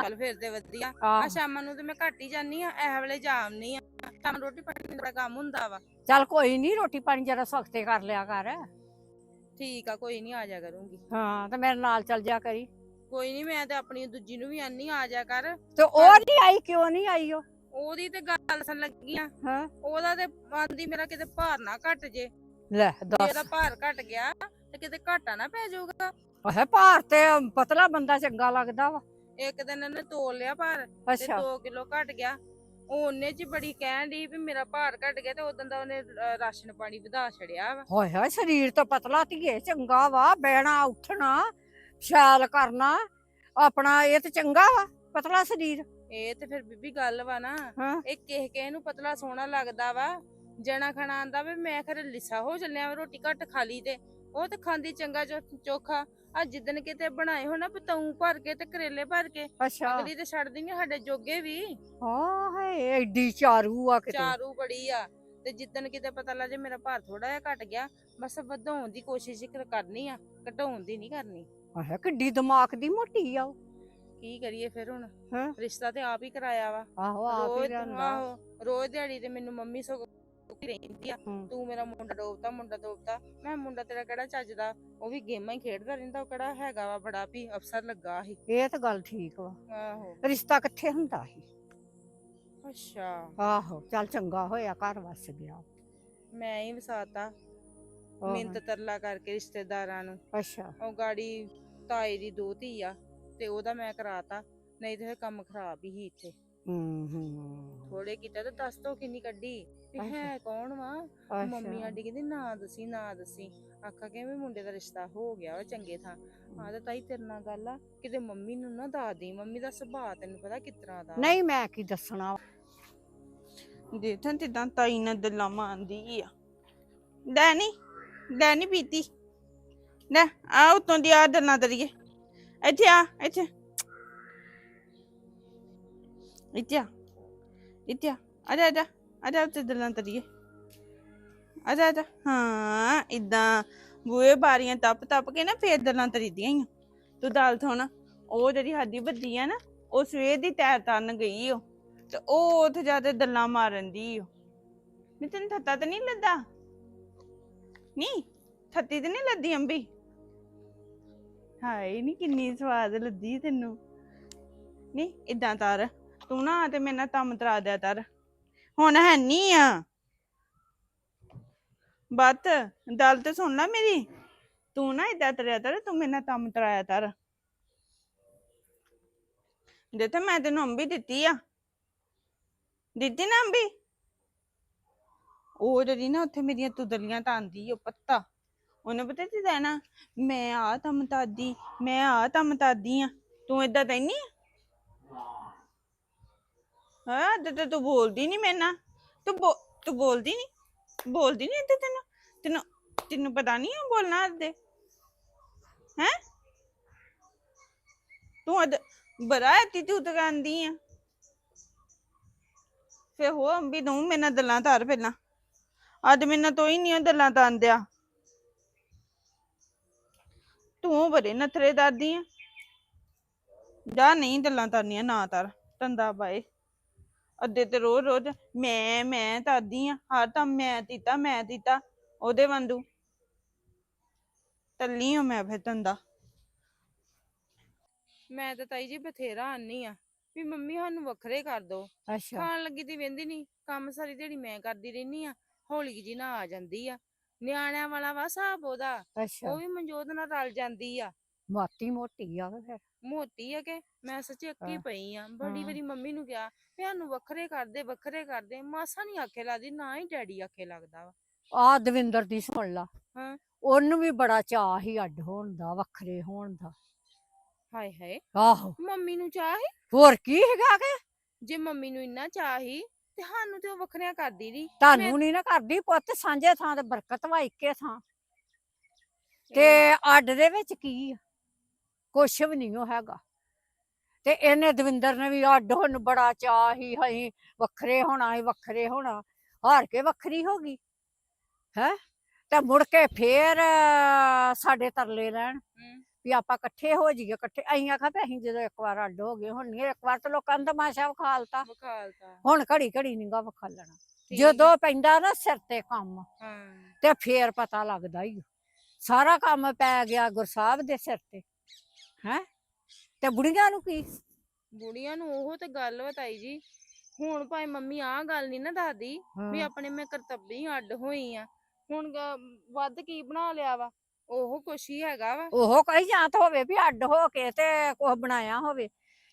ਚੱਲ ਫਿਰ ਤੇ ਵਧੀਆ। ਆ ਸ਼ਾਮਾਂ ਨੂੰ ਤੇ ਮੈਂ ਘੱਟ ਹੀ ਜਾਨੀ ਆ ਇਹ ਵੇਲੇ ਜਾਮਨੀ ਆ। ਕੰਮ ਰੋਟੀ ਪਾਣੀ ਦਾ ਕੰਮ ਹੁੰਦਾ ਵਾ। ਚੱਲ ਕੋਈ ਨਹੀਂ ਰੋਟੀ ਪਾਣੀ ਜਰਾ ਸਖਤੇ ਕਰ ਲਿਆ ਕਰ। ਠੀਕ ਆ ਕੋਈ ਨਹੀਂ ਆ ਜਾ ਕਰੂੰਗੀ। ਹਾਂ ਤੇ ਮੇਰੇ ਨਾਲ ਚੱਲ ਜਾ ਕਰੀ। ਕੋਈ ਨਹੀਂ ਮੈਂ ਤੇ ਆਪਣੀ ਦੂਜੀ ਨੂੰ ਵੀ ਆਨੀ ਆ ਜਾ ਕਰ। ਤੇ ਉਹ ਨਹੀਂ ਆਈ ਕਿਉਂ ਨਹੀਂ ਆਈ ਉਹ? ਉਹਦੀ ਤੇ ਗੱਲ ਸੁਣ ਲੱਗੀ ਆ। ਹਾਂ। ਉਹਦਾ ਤੇ ਆਂਦੀ ਮੇਰਾ ਕਿਤੇ ਭਾਰ ਨਾ ਘਟ ਜੇ। ਲੈ ਜੇ ਦੱਸ। ਇਹਦਾ ਭਾਰ ਘਟ ਗਿਆ ਤੇ ਕਿਤੇ ਘਾਟਾ ਨਾ ਪੈ ਜਾਊਗਾ। ਉਹ ਭਾਰ ਤੇ ਪਤਲਾ ਬੰਦਾ ਚੰਗਾ ਲੱਗਦਾ ਵਾ। ਇੱਕ ਦਿਨ ਇਹਨੇ ਤੋਲ ਲਿਆ ਭਾਰ ਤੇ ਅੱਛਾ। 2 ਕਿਲੋ ਘਟ ਗਿਆ। ਉਹ ਉਹਨੇ ਚ ਬੜੀ ਕਹਿਣ ਦੀ ਵੀ ਮੇਰਾ ਭਾਰ ਘਟ ਗਿਆ ਤੇ ਉਦੋਂ ਦਾ ਉਹਨੇ ਰਾਸ਼ਨ ਪਾਣੀ ਵਧਾ ਛੜਿਆ ਵਾ। ਹੋਏ ਹੋਏ ਸਰੀਰ ਤਾਂ ਪਤਲਾ ਧੀਏ ਚੰਗਾ ਵਾ ਬਹਿਣਾ ਉੱਠਣਾ ਖਿਆਲ ਕਰਨਾ ਆਪਣਾ ਇਹ ਤੇ ਚੰਗਾ ਵਾ ਪਤਲਾ ਸਰੀਰ। ਇਹ ਤੇ ਫਿਰ ਬੀਬੀ ਗੱਲ ਵਾ ਨਾ ਹਾਂ। ਇਹ ਕਿਸੇ ਕਿਸੇ ਨੂੰ ਪਤਲਾ ਸੋਹਣਾ ਲੱਗਦਾ ਵਾ ਜਣਾ ਖਾਣਾ ਆਂਦਾ ਵੀ ਮੈਂ ਖਰੇ ਲਿੱਸਾ ਹੋ ਚੱਲਿਆ ਵਾਂ, ਰੋਟੀ ਘੱਟ ਖਾ ਲਈ ਤੇ ਉਹ ਤੇ ਖਾਂਦੀ ਚੰਗਾ ਚੋ- ਚੋਖਾ ਆ ਜਿੱਦਣ ਕਿਤੇ ਬਣਾਏ ਹੋ ਨਾ ਪਤਊ ਭਰ ਕੇ ਤੇ ਕਰੇਲੇ ਭਰ ਕੇ ਅੱਛਾ। ਅਗਲੀ ਤੇ ਛੱਡ ਦਿੰਦੀ ਸਾਡੇ ਜੋਗੇ ਵੀ। ਹਾਂ ਹੈ ਐਡੀ ਚਾਰੂ ਆ ਕਿਤੇ। ਚਾਰੂ ਬੜੀ ਆ ਤੇ ਜਿੱਦਣ ਕਿਤੇ ਪਤਾ ਲੱਗੇ ਮੇਰਾ ਭਾਰ ਥੋੜਾ ਜਿਹਾ ਘਟ ਗਿਆ ਬਸ ਵਧਾਉਣ ਦੀ ਕੋਸ਼ਿਸ਼ ਹੀ ਕਰ- ਕਰਨੀ ਆ ਘਟਾਉਣ ਦੀ ਨਹੀਂ ਕਰਨੀ। ਆਹ ਕਿੱਡੀ ਦਿਮਾਗ ਦੀ ਮੋਟੀ ਆ ਉਹ। ਕੀ ਕਰੀਏ ਫਿਰ ਹੁਣ? ਹਾਂ। ਰਿਸ਼ਤਾ ਤੇ ਆਪ ਹੀ ਕਰਾਇਆ ਵਾ। ਆਹੋ ਆਪ ਹੀ ਰੋਜ਼ ਰਹਿੰਦਾ ਆਹੋ ਰੋਜ਼ ਦਿਹਾੜੀ ਤੇ ਮੈਨੂੰ ਮੰਮੀ ਸਗੋਂ ਕਹਿੰਦੀ ਰਹਿੰਦੀ ਆ। ਹੂੰ। ਤੂੰ ਮੇਰਾ ਮੁੰਡਾ ਡੋਬਤਾ ਮੁੰਡਾ ਡੋਬਤਾ। ਮੈਂ ਮੁੰਡਾ ਤੇਰਾ ਕਿਹੜਾ ਚੱਜਦਾ ਉਹ ਵੀ ਗੇਮਾਂ ਹੀ ਖੇਡਦਾ ਰਹਿੰਦਾ ਉਹ ਕਿਹੜਾ ਹੈਗਾ ਵਾ ਬੜਾ ਵੀ ਅਫਸਰ ਲੱਗਾ ਸੀ। ਇਹ ਤਾਂ ਗੱਲ ਠੀਕ ਵਾ। ਆਹੋ। ਰਿਸ਼ਤਾ ਕਿੱਥੇ ਹੁੰਦਾ ਸੀ? ਅੱਛਾ। ਆਹੋ ਚੱਲ ਚੰਗਾ ਹੋਇਆ ਘਰ ਵਸ ਗਿਆ। ਮੈਂ ਹੀ ਵਸਾਤਾ ਮਿੰਤ ਤਰਲਾ ਕਰਕੇ ਰਿਸ਼ਤੇਦਾਰਾਂ ਨੂੰ। ਅੱਛਾ। ਉਹ ਗਾੜੀ ਤਾਏ ਦੀ ਦੋਤੀ ਆ। ਤੇ ਉਹਦਾ ਮੈਂ ਕਰਾਤਾ ਨਹੀਂ ਤੇ ਫਿਰ ਕੰਮ ਖਰਾਬ ਹੀ ਸੀ ਇੱਥੇ। ਹੂੰ ਹੂੰ ਥੋੜੇ ਕੀਤਾ ਤੇ ਦੱਸ ਦੋ ਕਿੰਨੀ ਕੱਢੀ? ਅੱਛਾ। ਹੈ ਕੌਣ ਵਾ? ਮੰਮੀ। ਸਾਡੀ ਕਹਿੰਦੀ ਨਾ ਦਸੀ ਨਾ ਦਸੀ। ਆਖਾ ਕਿ ਵੀ ਮੁੰਡੇ ਦਾ ਰਿਸ਼ਤਾ ਹੋ ਗਿਆ ਵਾ ਚੰਗੇ ਥਾਂ। ਆ ਤਾਂ ਤਾਈ ਤੇਰੇ ਨਾਲ ਗੱਲ ਆ ਕਿਤੇ ਮੰਮੀ ਨੂੰ ਨਾ ਦੱਸ ਦੀ ਮੰਮੀ ਦਾ ਸੁਭਾਅ ਤੈਨੂੰ ਪਤਾ ਕਿਸ ਤਰ੍ਹਾਂ ਦਾ ਨਹੀਂ ਮੈਂ ਕੀ ਦੱਸਣਾ ਦੇਖਾਂ ਤਿੱਦਾਂ ਤਾਈ ਨਾਲ ਗੱਲਾਂ ਮਾਰਦੀ ਆ। ਲੈ ਨੀ ਲੈ ਨੀ ਪੀਤੀ। ਲੈ ਆ ਉਤੋਂ ਦੀ ਆ ਡਰਨਾ ਤਰੀਏ ਇੱਥੇ ਆ, ਇੱਥੇ। ਇੱਥੇ ਆ ਇੱਥੇ ਆ। ਆ ਜਾ ਆ ਜਾ, ਆ ਤਰੀਏ ਆ ਜਾ ਹਾਂ ਇਦਾਂ ਬੂਏ ਬਾਰੀਆਂ ਟੱਪ ਟੱਪ ਕੇ ਨਾ ਫੇਰ ਦਲਾਂ ਤਰੀਦੀਆਂ ਹੀ ਤੂੰ ਦਾਲ ਥੋਣਾ ਉਹ ਜਿਹੜੀ ਹੱਦੀ ਵੱਡੀ ਆ ਨਾ, ਉਹ ਸਵੇਰ ਦੀ ਤੈਰ ਤਰਨ ਗਈ ਓ, ਤੇ ਉਹ ਉੱਥੇ ਜਾ ਕੇ ਗੱਲਾਂ ਮਾਰਨ ਦੀ ਓ। ਨਹੀਂ ਤੈਨੂੰ ਥੱਤਾ ਤਾਂ ਨਹੀਂ ਲੱਦਾ? ਨਹੀਂ, ਥੱਤੀ ਤੇ ਨਹੀਂ ਲੱਦੀ ਅੰਬੀ? ਹਾਏ ਨਹੀਂ ਕਿੰਨੀ ਸਵਾਦ ਲੱਦੀ ਤੈਨੂੰ। ਨਹੀਂ ਇਦਾਂ ਤਰ, ਤੂੰ ਨਾ ਤੇ ਮੇਰੇ ਨਾਲ ਤਮ ਤਰਾ ਦਿਆ ਤਰ। ਹੁਣ ਹੈ ਨਹੀਂ ਆ। ਬਾਤ, ਗੱਲ ਤੇ ਸੁਣ ਲੈ ਮੇਰੀ। ਤੂੰ ਨਾ ਇਦਾਂ ਤਰਿਆ ਤਰ, ਤੂੰ ਮੇਰੇ ਨਾਲ ਤਮ ਤਰਾਇਆ ਤਰ। ਦੇ ਤੇ ਮੈਂ ਤੈਨੂੰ ਅੰਬੀ ਦਿੱਤੀ ਆ। ਦਿੱਤੀ ਨਾ ਅੰਬੀ? ਉਹ ਜਿਹੜੀ ਨਾ ਉੱਥੇ ਮੇਰੀਆਂ ਤੁਦਲੀਆਂ ਤਾਂ ਤਾਂਦੀ ਉਹ ਪੱਤਾ। ਉਹਨੇ ਪਤਾ ਕੀ ਦੇਣਾ ਮੈਂ ਆ ਤਮਤਾਦੀ ਮੈਂ ਆ ਤਮਤਾਦੀ ਆ। ਤੂੰ ਏਦਾਂ ਤੈਨੀ ਹਾਂ? ਤੇ ਤੇ ਤੂੰ ਬੋਲਦੀ ਨਹੀਂ ਮੇਰੇ ਨਾਲ। ਤੂੰ ਬੋ- ਤੂੰ ਬੋਲਦੀ ਨਹੀਂ? ਬੋਲਦੀ ਨਹੀਂ ਏਦਾਂ ਤੈਨੂੰ? ਤੈਨੂੰ ਤੈਨੂੰ ਪਤਾ ਨਹੀਂ ਆ ਬੋਲਣਾ ਦੇ? ਹੈ? ਤੂੰ ਅਦ ਬੜਾ ਐਟੀਟਿਊਡ ਕਰਦੀ ਆ। ਫੇ ਹੋ ਅੰਬੀ ਦਊ ਮੇਰੇ ਨਾਲ ਦਲਾਂ ਧਾਰ ਪਹਿਲਾਂ। ਅੱਜ ਮੇਰੇ ਨਾਲ ਤੋਈ ਨਹੀਂ ਦਲਾਂ ਤਾਂਦਿਆ ਤੂੰ ਬੜੇ ਨਥਰੇ ਦਾਦੀ ਆ। ਜਾ ਨਹੀਂ ਦਲਾਂ ਤਾਨੀਆਂ ਨਾ ਤਰ ਤੰਦਾ ਬਾਏ ਅੱਧੇ ਤੇ ਰੋਜ਼ ਰੋਜ਼ ਮੈਂ ਮੈਂ ਤਾਦੀ ਆ ਹਰ ਤਾਂ ਮੈਂ ਤੀਤਾ ਮੈਂ ਤੀਤਾ ਉਹਦੇ ਵੰਦੂ ਤੱਲੀ ਹਾਂ ਮੈਂ ਫਿਰ ਤੰਦਾ ਮੈਂ ਤਾਂ ਤਾਈ ਜੀ ਬਥੇਰਾ ਆਨੀ ਆ ਵੀ ਮੰਮੀ ਸਾਨੂੰ ਵੱਖਰੇ ਕਰ ਦੋ। ਅੱਛਾ। ਖਾਣ ਲੱਗੀ ਤੇ ਵੇਂਦੀ ਨਹੀਂ ਕੰਮ ਸਾਰੀ ਦਿਹਾੜੀ ਮੈਂ ਕਰਦੀ ਰਹਿਨੀ ਆ ਹੌਲੀ ਜੀ ਨਾ ਆ ਜਾਂਦੀ ਆ। ਨਿਆਣਿਆਂ ਵਾਲਾ ਵਾ ਹਿਸਾਬ ਉਹਦਾ ਅੱਛਾ ਉਹ ਵੀ ਮਨਜੋਤ ਨਾਲ ਰਲ ਜਾਂਦੀ ਆ ਮਾਤੀ ਮੋਟੀ ਆ ਫਿਰ ਮੋਟੀ ਆ ਕਿ ਮੈਂ ਸੱਚੀ ਅੱਕੀ ਹਾਂ। ਪਈ ਆ ਬੜੀ ਹਾਂ। ਵਾਰੀ ਮੰਮੀ ਨੂੰ ਕਿਹਾ ਸਾਨੂੰ ਵੱਖਰੇ ਕਰਦੇ ਵੱਖਰੇ ਕਰਦੇ ਮਾਸਾ ਨਹੀਂ ਆਖੇ ਲੱਗਦੀ ਨਾ ਹੀ ਡੈਡੀ ਆਖੇ ਲੱਗਦਾ ਵਾ ਆ ਦਵਿੰਦਰ ਦੀ ਸੁਣ ਲਾ ਹਾਂ। ਉਹਨੂੰ ਵੀ ਬੜਾ ਚਾਅ ਹੀ ਅੱਡ ਹੋਣ ਦਾ ਵੱਖਰੇ ਹੋਣ ਦਾ ਹਾਏ ਹਾਏ ਆਹੋ ਮੰਮੀ ਨੂੰ ਚਾਹ ਸੀ? ਹੋਰ ਕੀ ਹੈਗਾ ਕਿ ਜੇ ਮੰਮੀ ਨੂੰ ਇੰਨਾ ਚਾਹ ਸੀ ਤੇ ਸਾਨੂੰ ਤੇ ਉਹ ਵੱਖਰਿਆਂ ਕਰਦੀ ਨਹੀਂ ਤੁਹਾਨੂੰ ਨਹੀਂ ਨਾ ਕਰਦੀ ਪੁੱਤ ਸਾਂਝੇ ਥਾਂ ਤੇ ਬਰਕਤ ਵਾ ਇੱਕੇ ਥਾਂ। ਤੇ ਅੱਡ ਦੇ ਵਿੱਚ ਕੀ ਆ? ਕੁਛ ਵੀ ਨਹੀਂ ਉਹ ਹੈਗਾ। ਤੇ ਇਹਨੇ ਦਵਿੰਦਰ ਨੇ ਵੀ ਅੱਡ ਹੋਣ ਬੜਾ ਚਾਅ ਹੀ ਹਈ ਵੱਖਰੇ ਹੋਣਾ ਹੀ ਵੱਖਰੇ ਹੋਣਾ। ਹਾਰ ਕੇ ਵੱਖਰੀ ਹੋ ਗਈ। ਹੈ? ਤੇ ਮੁੜ ਕੇ ਫੇਰ ਸਾਡੇ ਤਰਲੇ ਲੈਣ ਵੀ ਆਪਾਂ ਇਕੱਠੇ ਹੋ ਜਾਈਏ ਇਕੱਠੇ ਅਸੀਂ ਆਖਾਂ ਵੀ ਅਸੀਂ ਜਦੋਂ ਇੱਕ ਵਾਰ ਅੱਡ ਹੋ ਗਏ ਹੁਣ ਨਹੀਂ ਇੱਕ ਵਾਰ ਤਾਂ ਲੋਕਾਂ ਨੂੰ ਤਮਾਸ਼ਾ ਵਿਖਾਲਤਾ ਹੁਣ ਘੜੀ ਘੜੀ ਨਿਗਾ ਵਿਖਾਲਣਾ। ਜਦੋਂ ਪੈਂਦਾ ਨਾ ਸਿਰ ਤੇ ਕੰਮ ਹਾਂ। ਤੇ ਫੇਰ ਪਤਾ ਲੱਗਦਾ ਹੀ ਸਾਰਾ ਕੰਮ ਪੈ ਗਿਆ ਗੁਰਸਾਹਿਬ ਦੇ ਸਿਰ ਤੇ ਹੈ? ਤੇ ਬੁੜੀਆਂ ਨੂੰ ਕੀ? ਬੁੜੀਆਂ ਨੂੰ ਉਹ ਤੇ ਗੱਲ ਵਾ ਤਾਈ ਜੀ। ਹੁਣ ਭਾਵੇਂ ਮੰਮੀ ਆਹ ਗੱਲ ਨਹੀਂ ਨਾ ਦੱਸਦੀ ਵੀ ਆਪਣੇ ਮੈਂ ਕਰਤੱਬੀ ਅੱਡ ਹੋਈ ਆ। ਹੁਣ ਵੱਧ ਕੀ ਬਣਾ ਲਿਆ ਵਾ? ਉਹ ਕੁਛ ਹੀ ਹੈਗਾ ਵਾ। ਉਹ ਕਹੀ ਜਾਂ ਤਾਂ ਹੋਵੇ ਵੀ ਅੱਡ ਹੋ ਕੇ ਤੇ ਕੁਝ ਬਣਾਇਆ ਹੋਵੇ।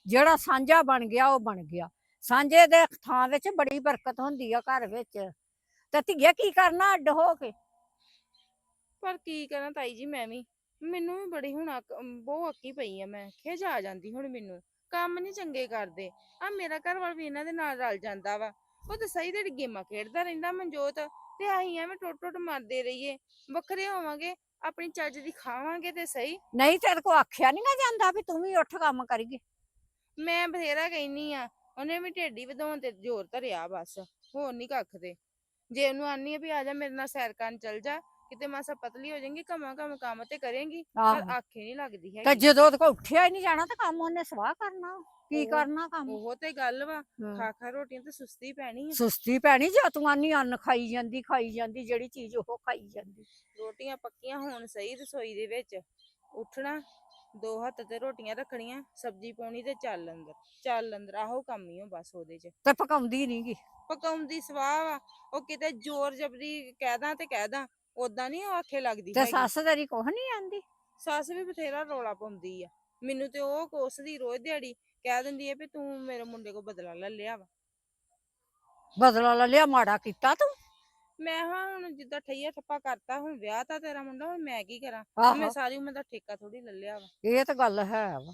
ਜਿਹੜਾ ਸਾਂਝਾ ਬਣ ਗਿਆ ਉਹ ਬਣ ਗਿਆ। ਸਾਂਝੇ ਦੇ ਥਾਂ ਵਿੱਚ ਬੜੀ ਬਰਕਤ ਹੁੰਦੀ ਆ ਘਰ ਵਿੱਚ। ਤੇ ਧੀਏ ਕੀ ਕਰਨਾ ਅੱਡ ਹੋ ਕੇ? ਪਰ ਕੀ ਕਰਾਂ ਤਾਈ ਜੀ ਮੈਂ ਵੀ। ਮੈਨੂੰ ਵੀ ਬੜੀ ਹੁਣ ਅੱਕ- ਅਮ, ਬਹੁਤ ਅੱਕੀ ਪਈ ਆ ਮੈਂ। ਖਿਜ ਆ ਜਾਂਦੀ ਹੁਣ ਮੈਨੂੰ। ਕੰਮ ਨਹੀਂ ਚੰਗੇ ਕਰਦੇ। ਆ ਮੇਰਾ ਘਰ ਵਾਲ ਵੀ ਇਹਨਾਂ ਦੇ ਨਾਲ ਰਲ ਜਾਂਦਾ ਵਾ। ਉਹ ਤਾਂ ਸਹੀ ਜਿਹੜੀ ਗੇਮਾਂ ਖੇਡਦਾ ਰਹਿੰਦਾ ਮਨਜੋਤ। ਤੇ ਅਸੀਂ ਐਵੇਂ ਟੁੱਟ ਟੁੱਟ ਮਰਦੇ ਰਹੀਏ। ਵੱਖਰੇ ਹੋਵਾਂਗੇ। ਆਪਣੀ ਚੱਜ ਦੀ ਖਾਵਾਂਗੇ ਤੇ ਸਹੀ। ਨਹੀਂ ਤੇਰੇ ਕੋ ਆਖਿਆ ਨਹੀਂ ਨਾ ਜਾਂਦਾ ਵੀ ਤੂੰ ਵੀ ਉੱਠ ਕੰਮ ਕਰੀਏ। ਮੈਂ ਬਥੇਰਾ ਕਹਿਨੀ ਆ ਉਹਨੇ ਵੀ ਢੇਡੀ ਵਧਾਉਣ ਤੇ ਜ਼ੋਰ ਧਰਿਆ ਬਸ ਹੋਰ ਨਹੀਂ ਕੱਖ ਤੇ ਜੇ ਉਹਨੂੰ ਆਨੀ ਆ ਵੀ ਆ ਜਾ ਮੇਰੇ ਨਾਲ ਸੈਰ ਕਰਨ ਚੱਲ ਜਾ ਕਿਤੇ ਮਾਸਾ ਪਤਲੀ ਹੋ ਜਾਏਗੀ ਕਮਾ ਕਮ ਕੰਮ ਤੇ ਕਰੇਂਗੀ ਪਰ ਆਹੋ। ਆਖੇ ਨਹੀਂ ਲੱਗਦੀ ਤੇ ਹੈਗੀ। ਜਦੋਂ ਉਹਦੇ ਕੋ ਉੱਠਿਆ ਹੀ ਨਹੀਂ ਜਾਣਾ ਤਾਂ ਕੰਮ ਉਹਨੇ ਸਵਾਹ ਕਰਨਾ ਕੀ ਉਹ- ਕਰਨਾ ਕੰਮ? ਉਹ ਤੇ ਗੱਲ ਵਾ ਹਾਂ। ਖਾ ਖਾ ਰੋਟੀਆਂ ਤੇ ਸੁਸਤੀ ਪੈਣੀ ਆ। ਸੁਸਤੀ ਪੈਣੀ ਜੇ ਤੂੰ ਆਨੀ ਅੰਨ ਖਾਈ ਜਾਂਦੀ ਖਾਈ ਜਾਂਦੀ ਜਿਹੜੀ ਚੀਜ਼ ਉਹ ਖਾਈ ਜਾਂਦੀ। ਰੋਟੀਆਂ ਪੱਕੀਆਂ ਹੋਣ ਸਹੀ ਰਸੋਈ ਦੇ ਵਿੱਚ ਉੱਠਣਾ ਦੋ ਹੱਥ ਤੇ ਰੋਟੀਆਂ ਰੱਖਣੀਆਂ ਸਬਜ਼ੀ ਪਾਉਣੀ ਤੇ ਚੱਲ ਅੰਦਰ ਚੱਲ ਅੰਦਰ ਆਹੋ ਕੰਮ ਹੀ ਹੋ ਬਸ ਉਹਦੇ 'ਚ। ਤੇ ਪਕਾਉਂਦੀ ਨੀ ਗੀ ਪਕਾਉਂਦੀ ਸਵਾਹ ਵਾ ਉਹ ਕਿਤੇ ਜ਼ੋਰ ਜਬਰੀ ਕਹਿਦਾ ਤੇ ਕਹਿਦਾ ਉਦਾਂ ਨਹੀਂ ਆਖੇ ਲੱਗਦੀ ਤੇ ਹੈਗੀ। ਸੱਸ ਤੇਰੀ ਕੁਛ ਨਹੀਂ ਆਂਦੀ? ਸੱਸ ਵੀ ਬਥੇਰਾ ਰੌਲਾ ਪਾਉਂਦੀ ਆ। ਮੈਨੂੰ ਤੇ ਉਹ ਕੋਸਦੀ ਰੋਜ਼ ਦਿਹਾੜੀ ਕਹਿ ਦਿੰਦੀ ਆ ਵੀ ਤੂੰ ਮੇਰੇ ਮੁੰਡੇ ਕੋ ਬਦਲਾ ਲੈ ਲਿਆ ਵਾ। ਬਦਲਾ ਲੈ ਲਿਆ ਮਾੜਾ ਕੀਤਾ ਤੂੰ? ਮੈਂ ਹਾਂ ਹੁਣ ਜਿੱਦਾਂ ਠਈਆ ਠੱਪਾ ਕਰਤਾ ਹੁਣ ਵਿਆਹ ਤਾਂ ਤੇਰਾ ਮੁੰਡਾ ਹੁਣ ਮੈਂ ਕੀ ਕਰਾਂ? ਆਹੋ ਮੈਂ ਸਾਰੀ ਉਮਰ ਦਾ ਠੇਕਾ ਥੋੜੀ ਲੈ ਲਿਆ ਵਾ। ਇਹ ਤਾਂ ਗੱਲ ਹੈ ਵਾ।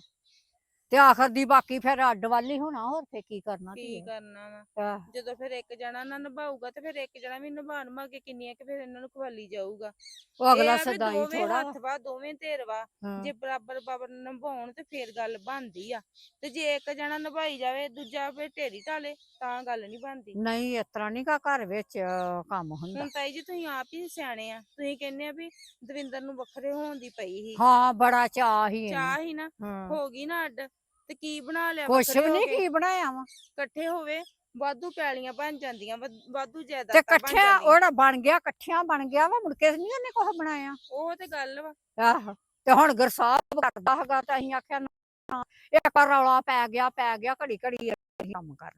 ਤੇ ਆਖਰ ਦੀ ਬਾਕੀ ਫਿਰ ਅੱਡ ਵਾਲੀ ਹੋਣਾ ਹੋਰ ਫੇ ਕੀ ਕਰਨਾ ਕੀ ਧੀਏ? ਕਰਨਾ ਵਾ? ਆਹ, ਜਦੋਂ ਫਿਰ ਇੱਕ ਜਣਾ ਨਾ ਨਿਭਾਊਗਾ ਤੇ ਫਿਰ ਇੱਕ ਜਣਾ ਵੀ ਨਿਭਾ ਨਿਭਾ ਕੇ ਕਿੰਨੀਆਂ ਕਿ ਫਿਰ ਇਹਨਾਂ ਨੂੰ ਖਵਾਲੀ ਜਾਊਗਾ। ਉਹ ਅਗਲਾ ਇਹ ਆ ਵੀ ਸਦਾਈ ਦੋਵੇਂ ਥੋੜਾ ਹੱਥ ਵਾ ਦੋਵੇਂ ਧਿਰ ਵਾ ਜੇ ਬਰਾਬਰ ਬਰਾਬਰ ਨਿਭਾਉਣ ਤੇ ਫੇਰ ਗੱਲ ਬਣਦੀ ਆ। ਤੇ ਜੇ ਇੱਕ ਜਣਾ ਨਿਭਾਈ ਜਾਵੇ ਦੂਜਾ ਫਿਰ ਢੇਰੀ ਢਾਲੇ ਤਾਂ ਗੱਲ ਨਹੀਂ ਬਣਦੀ। ਨਹੀਂ ਇਸ ਤਰ੍ਹਾਂ ਨਹੀਂ ਕਾ ਘਰ ਵਿੱਚ ਅਹ, ਕੰਮ ਹੁੰਦਾ। ਹੁਣ ਤਾਈ ਜੀ ਤੁਸੀਂ ਆਪ ਹੀ ਸਿਆਣੇ ਆ। ਤੁਸੀਂ ਕਹਿੰਦੇ ਆ ਵੀ ਦਵਿੰਦਰ ਨੂੰ ਵੱਖਰੇ ਹੋਣ ਦੀ ਪਈ ਸੀ। ਹਾਂ ਬੜਾ ਚਾਹ ਹੀ ਇਹਨੂੰ। ਚਾਹ ਹੀ ਨਾ ਹਾਂ। ਹੋ ਗਈ ਨਾ ਅੱਡ। ਤੇ ਕੀ ਬਣਾ ਲਿਆ ਕੁਛ ਵੀ ਨਹੀਂ ਕੇ? ਬਣਾਇਆ ਵਾ? ਇਕੱਠੇ ਹੋਵੇ ਵਾਧੂ ਪੈਲੀਆਂ ਬਣ ਜਾਂਦੀਆਂ ਵਧ- ਤੇ ਜਾਇਦਾਦਾਂ ਬਣ ਇਕੱਠਿਆਂ ਉਹਦਾ ਬਣ ਗਿਆ ਇਕੱਠਿਆਂ ਬਣ ਗਿਆ ਵਾ ਮੁੜ ਕੇ ਨਹੀਂ ਉਹਨੇ ਕੁਛ ਬਣਾਇਆ। ਉਹ ਤੇ ਗੱਲ ਵਾ। ਆਹੋ ਤੇ ਹੁਣ ਗਰਸਾਬ ਕਰਦਾ ਹੈਗਾ ਤਾਂ ਅਸੀਂ ਆਖਿਆ ਨਾ ਇੱਕ ਵਾਰ ਰੌਲਾ ਪੈ ਗਿਆ ਪੈ ਗਿਆ ਘੜੀ ਘੜੀ ਅਸੀਂ ਕੰਮ ਕਰ।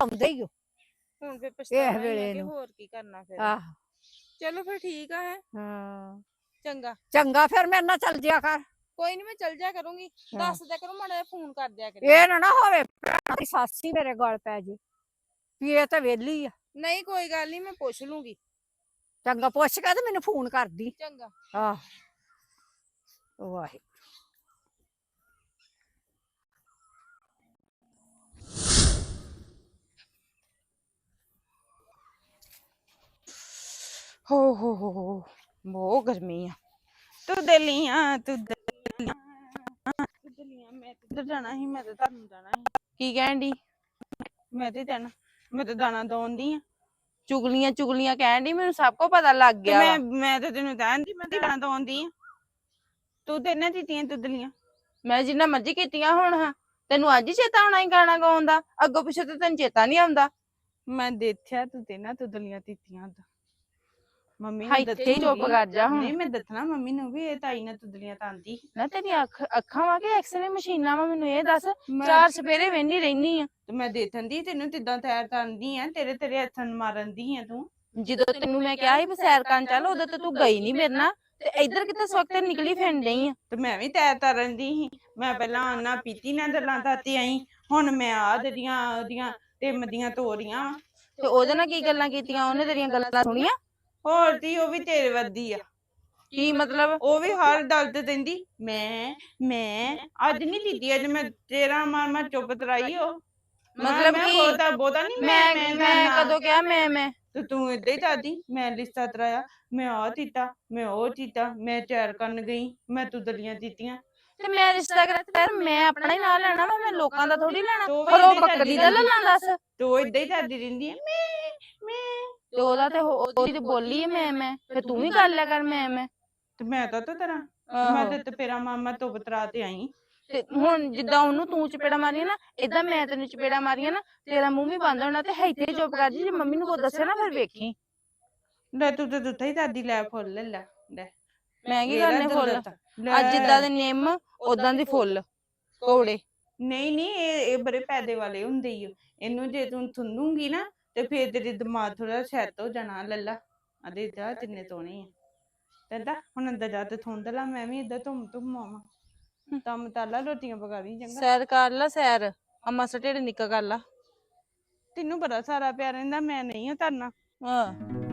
ਆਉਂਦੇ ਹੀ ਹੁਣ ਫਿਰ ਨੂੰ। ਹੋਰ ਕੀ ਕਰਨਾ ਫਿਰ। ਆਹ। ਚਲੋ ਫਿਰ ਠੀਕ ਆ ਹੈ। ਹਾਂ। ਚੰਗਾ। ਚੰਗਾ ਫਿਰ ਮੇਰੇ ਨਾਲ ਚੱਲ ਜਿਆ ਕਰ। ਕੋਈ ਨਹੀਂ ਮੈਂ ਚੱਲ ਜਾ ਕਰੂੰਗੀ ਹਾਂ। ਦੱਸ ਦਿਆ ਕਰੋ ਮਾੜਾ ਜਿਹਾ ਫੋਨ ਕਰ ਦਿਆ ਕਰੋ। ਇਹ ਨਾ ਨਾ ਹੋਵੇ ਭੈਣਾਂ ਦੀ ਸੱਸ ਹੀ ਮੇਰੇ ਗਲ ਪੈ ਜੇ ਵੀ ਇਹ ਤਾਂ ਵਿਹਲੀ ਆ। ਨਹੀਂ ਕੋਈ ਗੱਲ ਨਹੀਂ ਮੈਂ ਪੁੱਛ ਲੂੰਗੀ। ਚੰਗਾ ਪੁੱਛ ਕੇ ਤੇ ਮੈਨੂੰ ਫੋਨ ਕਰਦੀ। ਚੰਗਾ। ਆਹ। ਵਾਹਿਗੁਰੂ। ਹੋ ਹੋ ਹੋ ਹੋ ਬਹੁਤ ਗਰਮੀ ਆ। ਤੂੰ ਦਲੀਆਂ ਤੂੰ ਤੂੰ ਮੈਂ ਤੇ ਉੱਧਰ ਜਾਣਾ ਸੀ ਮੈਂ ਤੇ ਤੁਹਾਨੂੰ ਜਾਣਾ ਸੀ। ਕੀ ਕਹਿਣ ਦੀ ਮੈਂ ਤੇ ਜਾਣਾ ਮੈਂ ਤੇ ਦਾਣਾ ਦੋਂਦੀ ਆ। ਚੁਗਲੀਆਂ ਚੁਗਲੀਆਂ ਕਹਿਣ ਦੀ ਮੈਨੂੰ ਸਭ ਕੁਝ ਪਤਾ ਲੱਗ ਤੇ ਗਿਆ ਮੈਂ। ਮੈਂ ਤੇ ਤੈਨੂੰ ਕਹਿੰਦੀ ਮੈਂ ਦਾਣਾ ਦੋਂਦੀ ਆ। ਤੂੰ ਤੇ ਇਹਨਾਂ ਦਿੱਤੀਆਂ ਤੂੰ ਦਲੀਆਂ ਮੈਂ ਜਿੰਨਾ ਮਰਜ਼ੀ ਕੀਤੀਆਂ ਹੁਣ ਹਾਂ ਤੈਨੂੰ ਅੱਜ ਹੀ ਚੇਤਾ ਆਉਣਾ ਹੀ ਗਾਣਾ ਗਾਉਣ ਦਾ? ਅੱਗੋਂ ਪਿੱਛੋਂ ਤੇ ਤੈਨੂੰ ਚੇਤਾ ਨਹੀਂ ਆਉਂਦਾ। ਮੈਂ ਦੇਖਿਆ ਤੂੰ ਤੇ ਨਾ ਤੂੰ ਦਲੀਆਂ ਦਿੱਤੀਆਂ ਉਦਾਂ ਮੰਮੀ ਹਾਂ, ਇੱਥੇ ਹੀ ਚੁੱਪ ਕਰ ਜਾ ਹੁਣ। ਨਹੀਂ ਮੈਂ ਦੱਸਣਾ ਮੰਮੀ ਨੂੰ ਵੀ ਇਹ ਤਾਈ ਨੇ ਤੁਦਲੀਆਂ ਤਾਂਦੀ ਨਾ ਤੇਰੀ ਅੱਖ ਅੱਖਾਂ ਵਾ ਕਿ ਐਕਸਰੇ ਮਸ਼ੀਨਾਂ ਵਾ ਮੈਨੂੰ ਇਹ ਦੱਸ। ਚਾਰ ਸਪੇਰੇ ਵੇਂਦੀ ਰਹਿਨੀ ਆ। ਤੇ ਮੈਂ ਦੇਖਣ ਦੀ ਤੈਨੂੰ ਤਿੱਦਾਂ ਤਿਆਰ ਤਾਂਦੀ ਆ ਤੇਰੇ ਤੇਰੇ ਹੱਥਾਂ ਨੂੰ ਮਾਰਨ ਦੀ ਆ ਤੂੰ। ਜਦੋਂ ਤੈਨੂੰ ਮੈਂ ਕਿਹਾ ਸੀ ਵੀ ਸੈਰ ਕਰਨ ਚੱਲ ਉਦੋਂ ਤੇ ਤੂੰ ਗਈ ਨਹੀਂ ਮੇਰੇ ਨਾਲ। ਤੇ ਇੱਧਰ ਕਿਤੇ ਇਸ ਵਕਤ ਨਿਕਲੀ ਫਿਰਨ ਡਈ ਆ? ਤੇ ਮੈਂ ਵੀ ਤਿਆਰ ਤਾਰਨ ਦੀ ਸੀ। ਮੈਂ ਪਹਿਲਾਂ ਆਨਾ ਪੀਤੀ ਨਾ ਦਲਾਂ ਤਾਤੀ ਆਈ। ਹੁਣ ਮੈਂ ਆ ਦਦੀਆਂ ਉਹਦੀਆਂ ਟਿੰਮ ਦੀਆਂ ਤੋਰੀਆਂ। ਤੇ ਉਹਦੇ ਨਾਲ ਕੀ ਗੱਲਾਂ ਕੀਤੀਆਂ? ਉਹਨੇ ਤੇਰੀਆਂ ਗੱਲਾਂ ਸੁਣੀਆਂ? ਹੋਰ ਦੀ ਉਹ ਵੀ ਤੇਰੇ ਵੱਦੀ ਆ। ਕੀ ਮਤਲਬ? ਉਹ ਵੀ ਹਰ ਗੱਲ ਤੇ ਦਿੰਦੀ ਮੈਂ ਮੈਂ ਅੱਜ ਨਹੀਂ ਦਿੱਤੀ ਅੱਜ ਮੈਂ ਤੇਰਾ ਮਾਰ ਮਾਰ ਚੁੱਪ ਤਰਾਈ ਉਹ। ਮਤਲਬ ਕੀ? ਬਹੁਤਾ ਬਹੁਤਾ ਨਹੀਂ ਮੈਂ ਮੈਂ ਕਦੋਂ ਕਿਹਾ ਮੈਂ ਮੈਂ? ਤੇ ਤੂੰ ਏਦਾਂ ਹੀ ਦਾਦੀ ਮੈਂ ਲਿਸਤਾ ਤਰਾਇਆ ਮੈਂ ਆ ਦਿੱਤਾ ਮੈਂ ਉਹ ਦਿੱਤਾ ਮੈਂ ਤਿਆਰ ਕਰਨ ਗਈ ਮੈਂ ਤੂੰ ਦਲੀਆਂ ਦਿੱਤੀਆਂ। ਤੇ ਮੈਂ ਰਿਸ਼ਤਾ ਕਰਾ ਤੇ ਫਿਰ ਮੈਂ ਆਪਣਾ ਹੀ ਨਾਂ ਲੈਣਾ ਵਾ ਮੈਂ ਲੋਕਾਂ ਦਾ ਥੋੜੀ ਲੈਣਾ। ਤੂੰ ਪਰ ਉਹ ਬੱਕਰੀ ਦਾ ਲੱਲਾਂ ਦੱਸ। ਤੂੰ ਏਦਾਂ ਹੀ ਕਰਦੀ ਰਹਿੰਦੀ ਮੈਂ ਤੇ ਉਹਦਾ ਤੇ ਉਹ- ਉਹਦੀ ਤੇ ਬੋਲੀ ਹੈ ਮੈਂ ਮੈਂ ਫਿਰ ਤੂੰ ਵੀ ਕਰ ਲਿਆ ਕਰ ਮੈਂ ਮੈਂ ਤੇ ਮੈਂ ਤਾਂ ਤੋ ਤੇਰਾ ਮੈਂ ਆਹੋ। ਤੇ ਤੇਰਾ ਮਾਮਾ ਤੋਂ ਬਤਰਾ ਤੇ ਆਈ ਤੇ ਹੁਣ ਜਿੱਦਾਂ ਉਹਨੂੰ ਤੂੰ ਚਪੇੜਾ ਮਾਰੀਆਂ ਨਾ ਇਦਾਂ ਮੈਂ ਤੈਨੂੰ ਚਪੇੜਾ ਮਾਰੀਆਂ ਨਾ ਤੇਰਾ ਮੂੰਹ ਵੀ ਬੰਦ ਹੋਣਾ ਤੇ ਇੱਥੇ ਹੀ ਚੁੱਪ ਕਰ ਜੀ ਜੇ ਮੰਮੀ ਨੂੰ ਕੋਈ ਦੱਸਿਆ ਨਾ ਫਿਰ ਵੇਖੀ ਲੈ ਤੂੰ ਤੇ ਦੁੱਧਾ ਹੀ ਦਾਦੀ ਲੈ ਫੁੱਲ ਲੈ ਲੈ ਲੈ ਮੈਂ ਕੀ ਲੈ ਕਰਨੇ ਦੁੱਧ ਫੁੱਲ। ਅੱਜ। ਜਿੱਦਾਂ ਦੇ ਨਿੰਮ ਉਦਾਂ ਦੇ ਫੁੱਲ ਕੋੜੇ ਨਹੀਂ ਨਹੀਂ ਇਹ ਇਹ ਬੜੇ ਪੈਦੇ ਵਾਲੇ ਹੁੰਦੇ ਹੀ ਓ। ਇਹਨੂੰ ਜੇ ਤੂੰ ਥੁੰਨੂਗੀ ਨਾ ਤੇ ਫੇਰ ਤੇਰੇ ਦਿਮਾਗ ਥੋੜਾ ਸੈੱਟ ਹੋ ਜਾਣਾ ਲੱਲਾ ਅਦੇ ਜਾ ਤਿੰਨੇ ਤੋਣੇ ਆ। ਤੈਦਾ ਹੁਣ ਅੰਦਰ ਜਾ ਤੇ ਥੁੰਦ ਲਾ ਮੈਂ ਵੀ ਇਦਾਂ ਧੁੰਮ ਧੁੰਮ ਆਵਾਂ। ਤਮ ਤਾਲਾ ਰੋਟੀਆਂ ਪਕਾ ਲਈ ਚੰਗਾ। ਸੈਰ ਕਰ ਲਾ ਸੈਰ ਅਮਾ ਸਟੇੜ ਨਿੱਕਾ ਕਰ ਲਾ। ਤੈਨੂੰ ਬੜਾ ਸਾਰਾ ਪਿਆਰ ਰਹਿੰਦਾ ਮੈਂ ਨਹੀਂ ਹਾਂ ਤਰਨਾ ਹਾਂ।